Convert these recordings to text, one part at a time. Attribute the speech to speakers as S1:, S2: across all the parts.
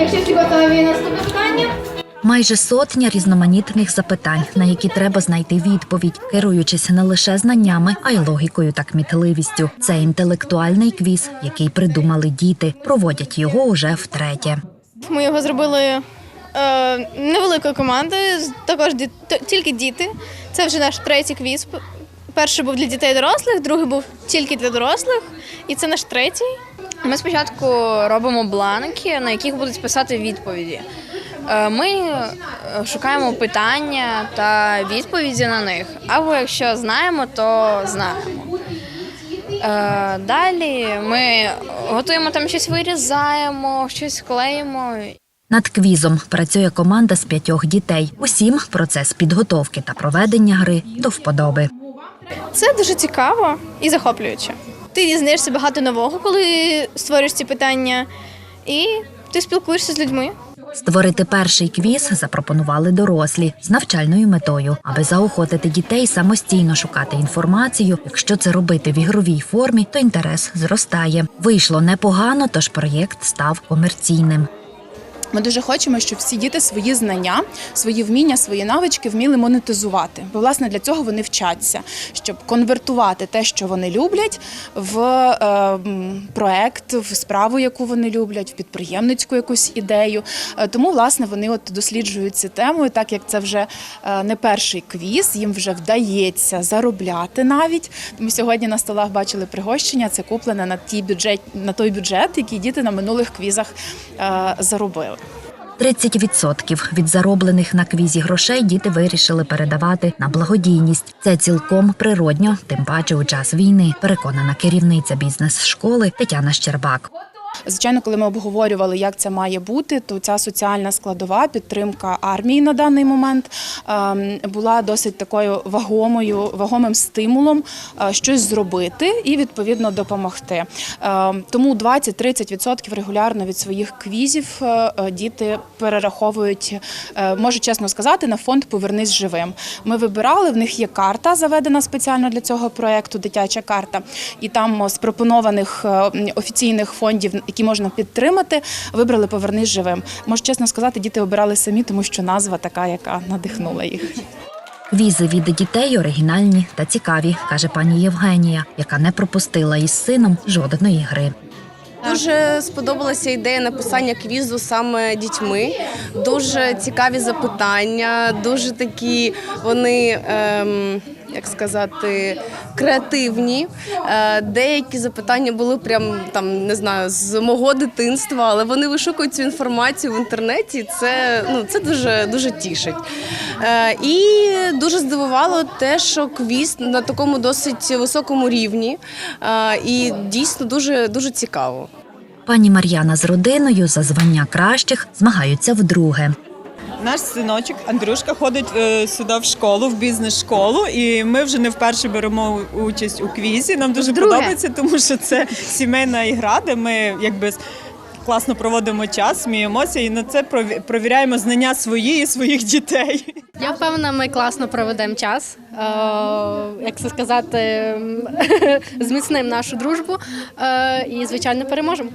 S1: Якщо всі готові, наступне питання.
S2: Майже сотня різноманітних запитань, на які треба знайти відповідь, керуючись не лише знаннями, а й логікою та кмітливістю. Це інтелектуальний квіз, який придумали діти. Проводять його уже втретє.
S3: Ми його зробили е, невеликою командою, також ді- т- тільки діти. Це вже наш третій квіз. Перший був для дітей дорослих, другий був тільки для дорослих, і це наш третій.
S4: Ми спочатку робимо бланки, на яких будуть писати відповіді. Е, Ми е, шукаємо питання та відповіді на них. Або якщо знаємо, то знаємо. Е, Далі ми готуємо там щось вирізаємо, щось клеїмо.
S2: Над квізом працює команда з п'ятьох дітей. Усім процес підготовки та проведення гри до вподоби.
S3: Це дуже цікаво і захоплююче. Ти дізнаєшся багато нового, коли створюєш ці питання, і ти спілкуєшся з людьми.
S2: Створити перший квіз запропонували дорослі з навчальною метою, аби заохотити дітей самостійно шукати інформацію. Якщо це робити в ігровій формі, то інтерес зростає. Вийшло непогано, тож проєкт став комерційним.
S5: Ми дуже хочемо, щоб всі діти свої знання, свої вміння, свої навички вміли монетизувати. Бо власне для цього вони вчаться, щоб конвертувати те, що вони люблять, в е, проект, в справу, яку вони люблять, в підприємницьку якусь ідею. Е, тому власне вони от досліджують цю тему, і так як це вже е, не перший квіз, їм вже вдається заробляти навіть. Ми сьогодні на столах бачили пригощення. Це куплене на ті бюджет на той бюджет, який діти на минулих квізах е, заробили.
S2: 30% від зароблених на квізі грошей діти вирішили передавати на благодійність. Це цілком природньо, тим паче у час війни. Переконана керівниця бізнес-школи Тетяна Щербак.
S5: Звичайно, коли ми обговорювали, як це має бути, то ця соціальна складова підтримка армії на даний момент ем, була досить такою вагомою, вагомим стимулом е, щось зробити і відповідно допомогти. Ем, Тому 20-30% регулярно від своїх квізів е, е, діти перераховують, можу чесно сказати, на фонд Повернись живим. Ми вибирали, в них є карта, заведена спеціально для цього проекту, дитяча карта, і там з пропонованих офіційних фондів, які можна підтримати, вибрали Повернись живим. Можу чесно сказати, діти обирали самі, тому що назва така, яка надихнула їх.
S2: Квізи від дітей оригінальні та цікаві, каже пані Євгенія, яка не пропустила із сином жодної гри.
S6: Дуже сподобалася ідея написання квізу саме дітьми. Дуже цікаві запитання, дуже такі вони, ем, як сказати, креативні. Е, деякі запитання були прям там не знаю з мого дитинства, але вони вишукують цю інформацію в інтернеті. Це ну це дуже дуже тішить. Е, і дуже здивувало те, що квіз на такому досить високому рівні, е, і дійсно дуже дуже цікаво.
S2: Пані Мар'яна з родиною за звання кращих змагаються вдруге.
S7: Наш синочок Андрюшка ходить е, сюди в школу, в бізнес-школу, і ми вже не вперше беремо участь у квізі. Нам дуже
S1: Вдруге?
S7: подобається, тому що це сімейна ігра, де ми якби класно проводимо час, сміємося і на це провіряємо знання свої і своїх дітей.
S8: Я впевнена, ми класно проведемо час. Е, як це сказати, зміцнимо нашу дружбу е, і, звичайно, переможемо.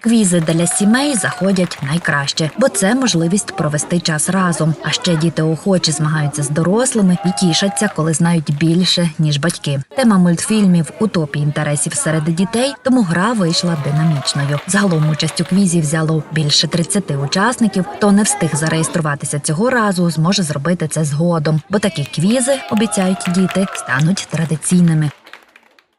S2: Квізи для сімей заходять найкраще, бо це можливість провести час разом. А ще діти охоче змагаються з дорослими і тішаться, коли знають більше ніж батьки. Тема мультфільмів у топі інтересів серед дітей, тому гра вийшла динамічною. Загалом участь у квізі взяло більше 30 учасників. Хто не встиг зареєструватися цього разу, зможе зробити це згодом, бо такі квізи обіцяють діти стануть традиційними.